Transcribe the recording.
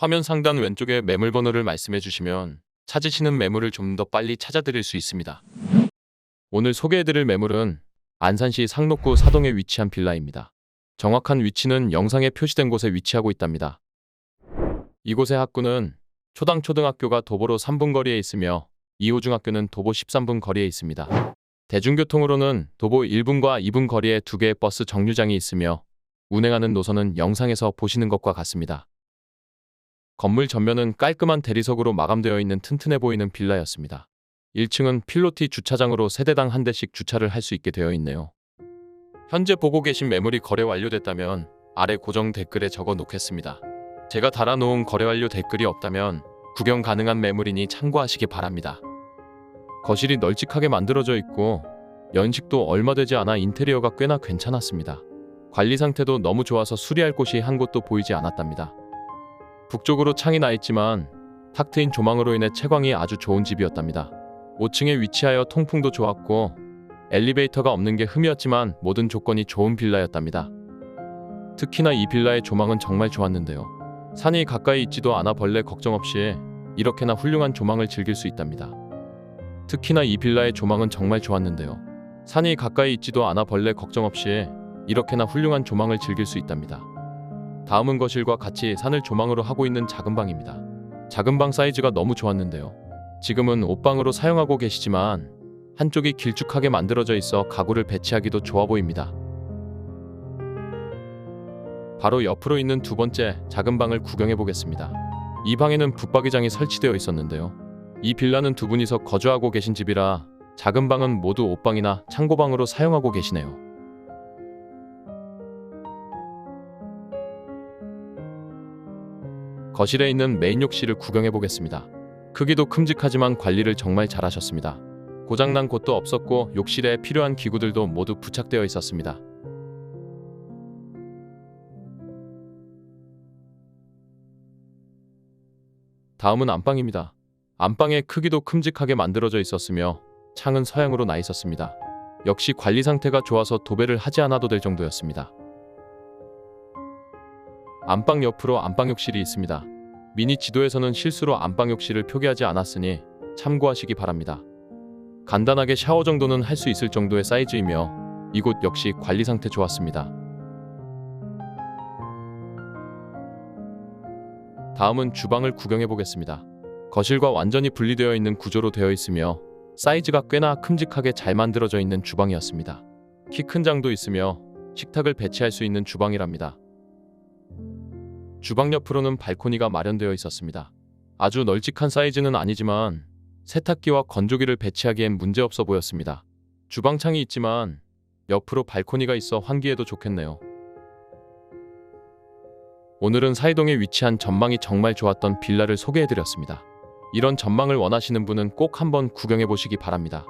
화면 상단 왼쪽에 매물 번호를 말씀해 주시면 찾으시는 매물을 좀 더 빨리 찾아드릴 수 있습니다. 오늘 소개해드릴 매물은 안산시 상록구 사동에 위치한 빌라입니다. 정확한 위치는 영상에 표시된 곳에 위치하고 있답니다. 이곳의 학구는 초당 초등학교가 도보로 3분 거리에 있으며 이호중학교는 도보 13분 거리에 있습니다. 대중교통으로는 도보 1분과 2분 거리에 두 개의 버스 정류장이 있으며 운행하는 노선은 영상에서 보시는 것과 같습니다. 건물 전면은 깔끔한 대리석으로 마감되어 있는 튼튼해 보이는 빌라였습니다. 1층은 필로티 주차장으로 세대당 한 대씩 주차를 할 수 있게 되어 있네요. 현재 보고 계신 매물이 거래 완료됐다면 아래 고정 댓글에 적어 놓겠습니다. 제가 달아놓은 거래 완료 댓글이 없다면 구경 가능한 매물이니 참고하시기 바랍니다. 거실이 널찍하게 만들어져 있고 연식도 얼마 되지 않아 인테리어가 꽤나 괜찮았습니다. 관리 상태도 너무 좋아서 수리할 곳이 한 곳도 보이지 않았답니다. 북쪽으로 창이 나 있지만 탁 트인 조망으로 인해 채광이 아주 좋은 집이었답니다. 5층에 위치하여 통풍도 좋았고 엘리베이터가 없는 게 흠이었지만 모든 조건이 좋은 빌라였답니다. 특히나 이 빌라의 조망은 정말 좋았는데요. 산이 가까이 있지도 않아 벌레 걱정 없이 이렇게나 훌륭한 조망을 즐길 수 있답니다. 특히나 이 빌라의 조망은 정말 좋았는데요. 산이 가까이 있지도 않아 벌레 걱정 없이 이렇게나 훌륭한 조망을 즐길 수 있답니다. 다음은 거실과 같이 산을 조망으로 하고 있는 작은 방입니다. 작은 방 사이즈가 너무 좋았는데요. 지금은 옷방으로 사용하고 계시지만 한쪽이 길쭉하게 만들어져 있어 가구를 배치하기도 좋아 보입니다. 바로 옆으로 있는 두 번째 작은 방을 구경해 보겠습니다. 이 방에는 붙박이장이 설치되어 있었는데요. 이 빌라는 두 분이서 거주하고 계신 집이라 작은 방은 모두 옷방이나 창고방으로 사용하고 계시네요. 거실에 있는 메인 욕실을 구경해 보겠습니다. 크기도 큼직하지만 관리를 정말 잘하셨습니다. 고장난 곳도 없었고 욕실에 필요한 기구들도 모두 부착되어 있었습니다. 다음은 안방입니다. 안방의 크기도 큼직하게 만들어져 있었으며 창은 서양으로 나 있었습니다. 역시 관리 상태가 좋아서 도배를 하지 않아도 될 정도였습니다. 안방 옆으로 안방욕실이 있습니다. 미니 지도에서는 실수로 안방욕실을 표기하지 않았으니 참고하시기 바랍니다. 간단하게 샤워 정도는 할 수 있을 정도의 사이즈이며 이곳 역시 관리 상태 좋았습니다. 다음은 주방을 구경해 보겠습니다. 거실과 완전히 분리되어 있는 구조로 되어 있으며 사이즈가 꽤나 큼직하게 잘 만들어져 있는 주방이었습니다. 키 큰 장도 있으며 식탁을 배치할 수 있는 주방이랍니다. 주방 옆으로는 발코니가 마련되어 있었습니다. 아주 널찍한 사이즈는 아니지만 세탁기와 건조기를 배치하기엔 문제없어 보였습니다. 주방창이 있지만 옆으로 발코니가 있어 환기에도 좋겠네요. 오늘은 사이동에 위치한 전망이 정말 좋았던 빌라를 소개해드렸습니다. 이런 전망을 원하시는 분은 꼭 한번 구경해 보시기 바랍니다.